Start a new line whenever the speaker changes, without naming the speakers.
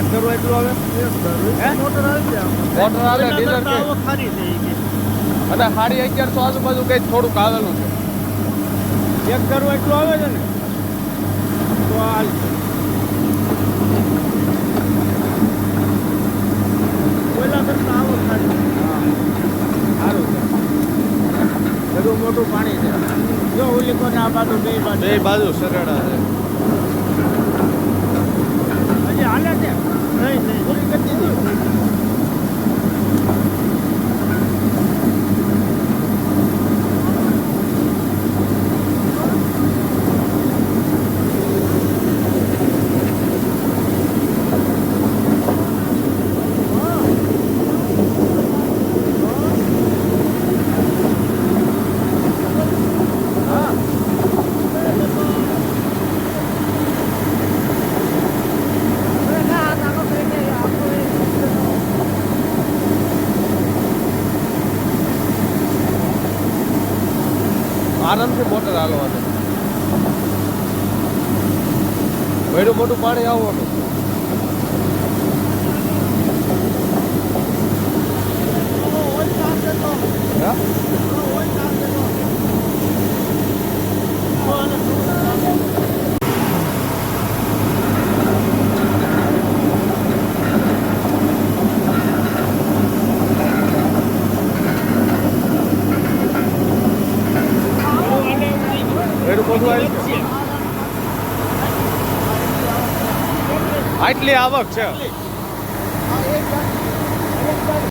એક કરોડ એટલું આવે?
મોટર આવે
ડીલર કે?
આવક છે કે.
અને સાડી અગિયારસો આજુબાજુ કંઈક થોડુંક આવેલું છે.
એક કરવું એટલું આવે છે ને તો હાલ
ઓલા કરતા આવો સારી
સારું છે. બધું મોટું પાણી છે. જો ઓલી કોને આ બાજુ બે બાજુ.
બે બાજુ સરડા છે. આરામથી મોટર હાલવાનું. ભેડું મોટું પાણી આવવાનું. આટલી આવક છે.